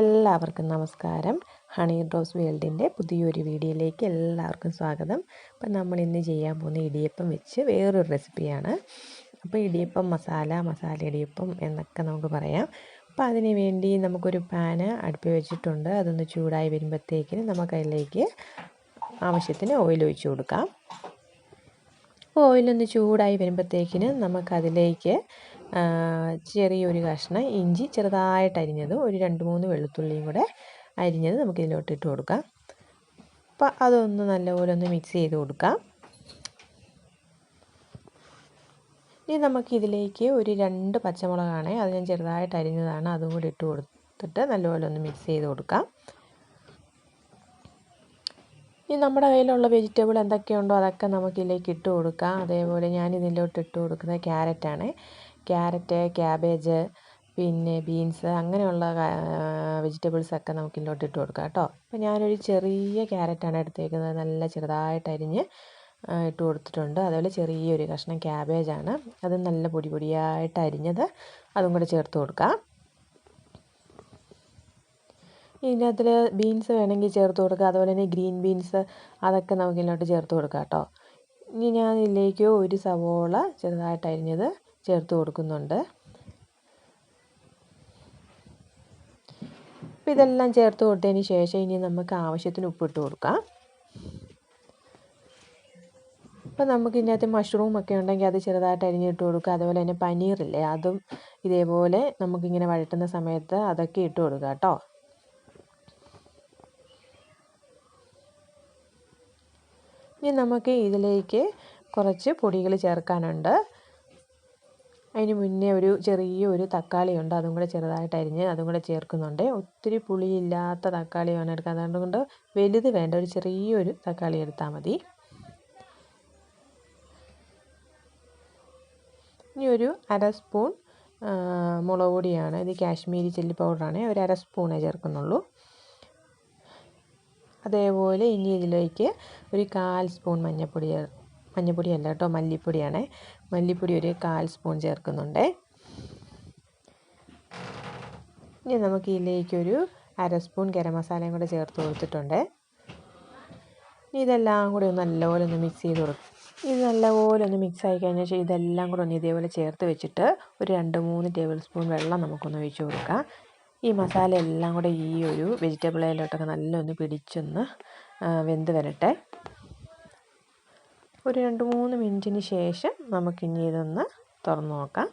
എല്ലാവർക്കും നമസ്കാരം. Honey draws വേൾഡിന്റെ പുതിയൊരു വീഡിയോയിലേക്ക് എല്ലാവർക്കും സ്വാഗതം. അപ്പം നമ്മൾ ഇന്ന് ചെയ്യാൻ പോകുന്ന ഇടിയപ്പം വെച്ച് വേറൊരു റെസിപ്പിയാണ്. അപ്പോൾ ഇടിയപ്പം മസാല മസാല ഇടിയപ്പം എന്നൊക്കെ നമുക്ക് പറയാം. അപ്പോൾ അതിന് വേണ്ടി നമുക്കൊരു പാന് അടുപ്പി വെച്ചിട്ടുണ്ട്. അതൊന്ന് ചൂടായി വരുമ്പോഴത്തേക്കിന് നമുക്ക് അതിലേക്ക് ആവശ്യത്തിന് ഓയിൽ ഒഴിച്ചു കൊടുക്കാം. ഓയിലൊന്ന് ചൂടായി വരുമ്പോഴത്തേക്കിന് നമുക്കതിലേക്ക് ചെറിയൊരു കഷ്ണം ഇഞ്ചി ചെറുതായിട്ട് അരിഞ്ഞതും ഒരു രണ്ട് മൂന്ന് വെളുത്തുള്ളിയും കൂടെ അരിഞ്ഞത് നമുക്കിതിലോട്ട് ഇട്ട് കൊടുക്കാം. അപ്പോൾ അതൊന്ന് നല്ലപോലെ ഒന്ന് മിക്സ് ചെയ്ത് കൊടുക്കാം. ഇനി നമുക്കിതിലേക്ക് ഒരു രണ്ട് പച്ചമുളകാണ് അത് ഞാൻ ചെറുതായിട്ട് അരിഞ്ഞതാണ് അതും കൂടി ഇട്ട് കൊടുത്തിട്ട് നല്ലപോലെ ഒന്ന് മിക്സ് ചെയ്ത് കൊടുക്കാം. ഇനി നമ്മുടെ കയ്യിലുള്ള വെജിറ്റബിൾ എന്തൊക്കെയുണ്ടോ അതൊക്കെ നമുക്ക് ഇതിലേക്ക് ഇട്ട് കൊടുക്കാം. അതേപോലെ ഞാൻ ഇതിലോട്ട് ഇട്ട് കൊടുക്കുന്നത് ക്യാരറ്റാണ് ക്യാരറ്റ് ക്യാബേജ് പിന്നെ ബീൻസ് അങ്ങനെയുള്ള വെജിറ്റബിൾസൊക്കെ നമുക്ക് ഇതിലോട്ട് ഇട്ട് കൊടുക്കാം കേട്ടോ. അപ്പോൾ ഞാനൊരു ചെറിയ ക്യാരറ്റാണ് എടുത്തേക്കുന്നത്. നല്ല ചെറുതായിട്ട് അരിഞ്ഞ് ഇട്ട് കൊടുത്തിട്ടുണ്ട്. അതുപോലെ ചെറിയൊരു കഷ്ണം ക്യാബേജാണ് അത് നല്ല പൊടി പൊടിയായിട്ട് അരിഞ്ഞത് അതും കൂടെ ചേർത്ത് കൊടുക്കാം. ഇതിനകത്തിൽ ബീൻസ് വേണമെങ്കിൽ ചേർത്ത് കൊടുക്കുക. അതുപോലെ തന്നെ ഗ്രീൻ ബീൻസ് അതൊക്കെ നമുക്ക് ഇതിലോട്ട് ചേർത്ത് കൊടുക്കാം കേട്ടോ. ഇനി ഞാൻ ഇതിലേക്ക് ഒരു സവോള ചെറുതായിട്ട് അരിഞ്ഞത് ചേർത്ത് കൊടുക്കുന്നുണ്ട്. അപ്പോൾ ഇതെല്ലാം ചേർത്ത് കൊടുത്തതിന് ശേഷം ഇനി നമുക്ക് ആവശ്യത്തിന് ഉപ്പിട്ട് കൊടുക്കാം. അപ്പോൾ നമുക്ക് ഇതിനകത്ത് മഷ്റൂം ഒക്കെ ഉണ്ടെങ്കിൽ അത് ചെറുതായിട്ട് അരിഞ്ഞിട്ട് കൊടുക്കുക. അതുപോലെ തന്നെ പനീറില്ലേ അതും ഇതേപോലെ നമുക്കിങ്ങനെ വഴറ്റുന്ന സമയത്ത് അതൊക്കെ ഇട്ട് കൊടുക്കുക കേട്ടോ. ഇനി നമുക്ക് ഇതിലേക്ക് കുറച്ച് പൊടികൾ ചേർക്കാനുണ്ട്. അതിന് മുന്നേ ഒരു ചെറിയൊരു തക്കാളി ഉണ്ട് അതും കൂടെ ചെറുതായിട്ട് അരിഞ്ഞ് അതും കൂടെ ചേർക്കുന്നുണ്ട്. ഒത്തിരി പുളിയില്ലാത്ത തക്കാളിയാണ് എടുക്കുക അതുകൊണ്ട് വലുത് വേണ്ട ഒരു ചെറിയൊരു തക്കാളി എടുത്താൽ മതി. ഇനി ഒരു അര സ്പൂൺ മുളക് പൊടിയാണ്. ഇത് കാശ്മീരി ചില്ലി പൗഡറാണ്. ഒരു അര സ്പൂണേ ചേർക്കുന്നുള്ളൂ. അതേപോലെ ഇനി ഇതിലേക്ക് ഒരു കാൽ സ്പൂൺ മഞ്ഞൾപ്പൊടി മഞ്ഞൾപ്പൊടി അല്ല കേട്ടോ മല്ലിപ്പൊടിയാണ്. മല്ലിപ്പൊടി ഒരു കാൽ സ്പൂൺ ചേർക്കുന്നുണ്ട്. ഇനി നമുക്ക് ഇതിലേക്കൊരു അര സ്പൂൺ ഗരം മസാലയും കൂടെ ചേർത്ത് കൊടുത്തിട്ടുണ്ട്. ഇനി ഇതെല്ലാം കൂടി ഒന്ന് നല്ലപോലെ ഒന്ന് മിക്സ് ചെയ്ത് കൊടുക്കും ഇത് നല്ലപോലെ ഒന്ന് മിക്സ് ആയി കഴിഞ്ഞാൽ ഇതെല്ലാം കൂടെ ഒന്ന് ഇതേപോലെ ചേർത്ത് വെച്ചിട്ട് ഒരു രണ്ട് മൂന്ന് ടേബിൾ സ്പൂൺ വെള്ളം നമുക്കൊന്ന് ഒഴിച്ച് കൊടുക്കാം. ഈ മസാല എല്ലാം കൂടെ ഈ ഒരു വെജിറ്റബിൾ വെജിറ്റബിളിലോട്ടൊക്കെ നല്ലൊന്ന് പിടിച്ചൊന്ന് വെന്ത് വരട്ടെ. ഒരു രണ്ട് മൂന്ന് മിനിറ്റിന് ശേഷം നമുക്കിനി ഇതൊന്ന് തുറന്നു നോക്കാം.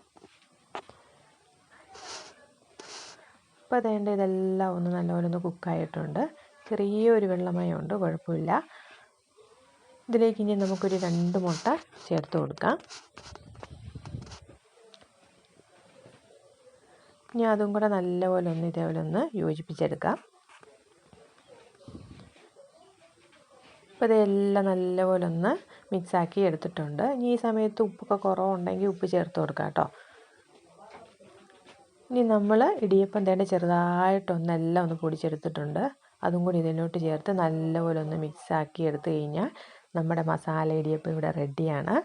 അപ്പോൾ അതേണ്ട ഇതെല്ലാം ഒന്ന് നല്ലപോലെ ഒന്ന് കുക്കായിട്ടുണ്ട് ചെറിയൊരു വെള്ളമയമുണ്ട് കുഴപ്പമില്ല. ഇതിലേക്ക് ഇനി നമുക്കൊരു രണ്ട് മുട്ട ചേർത്ത് കൊടുക്കാം. ഇനി അതും കൂടെ നല്ലപോലെ ഒന്ന് ഇതേപോലെ ഒന്ന് യോജിപ്പിച്ചെടുക്കാം. അപ്പോൾ ഇതെല്ലാം നല്ലപോലെ ഒന്ന് മിക്സാക്കി എടുത്തിട്ടുണ്ട്. ഇനി ഈ സമയത്ത് ഉപ്പൊക്കെ കുറവുണ്ടെങ്കിൽ ഉപ്പ് ചേർത്ത് കൊടുക്കാം കേട്ടോ. ഇനി നമ്മൾ ഇടിയപ്പം തേണ്ട ചെറുതായിട്ടൊന്ന് എല്ലാം ഒന്ന് പൊടിച്ചെടുത്തിട്ടുണ്ട്. അതും കൂടി ഇതിലോട്ട് ചേർത്ത് നല്ലപോലെ ഒന്ന് മിക്സാക്കി എടുത്തു കഴിഞ്ഞാൽ നമ്മുടെ മസാല ഇടിയപ്പം ഇവിടെ റെഡിയാണ്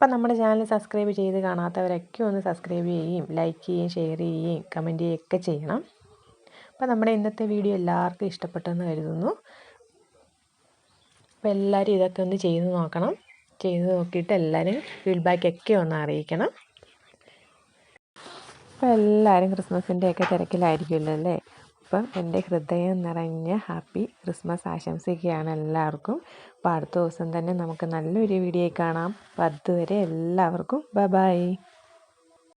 അപ്പം നമ്മുടെ ചാനൽ സബ്സ്ക്രൈബ് ചെയ്ത് കാണാത്തവരൊക്കെ ഒന്ന് സബ്സ്ക്രൈബ് ചെയ്യുകയും ലൈക്ക് ചെയ്യുകയും ഷെയർ ചെയ്യുകയും കമന്റ് ചെയ്യുകയൊക്കെ ചെയ്യണം. അപ്പം നമ്മുടെ ഇന്നത്തെ വീഡിയോ എല്ലാവർക്കും ഇഷ്ടപ്പെട്ടെന്ന് കരുതുന്നു. അപ്പോൾ എല്ലാവരും ഇതൊക്കെ ഒന്ന് ചെയ്ത് നോക്കണം. ചെയ്ത് നോക്കിയിട്ട് എല്ലാവരും ഫീഡ്ബാക്കൊക്കെ ഒന്ന് അറിയിക്കണം. അപ്പോൾ എല്ലാവരും ക്രിസ്മസിന്റെയൊക്കെ തിരക്കിലായിരിക്കുമല്ലോ അല്ലേ? അപ്പം എന്റെ ഹൃദയം നിറഞ്ഞ ഹാപ്പി ക്രിസ്മസ് ആശംസിക്കുകയാണ് എല്ലാവർക്കും. അപ്പോൾ അടുത്ത ദിവസം തന്നെ നമുക്ക് നല്ലൊരു വീഡിയോ കാണാം. അപ്പോൾ അതുവരെ എല്ലാവർക്കും ബ ബൈ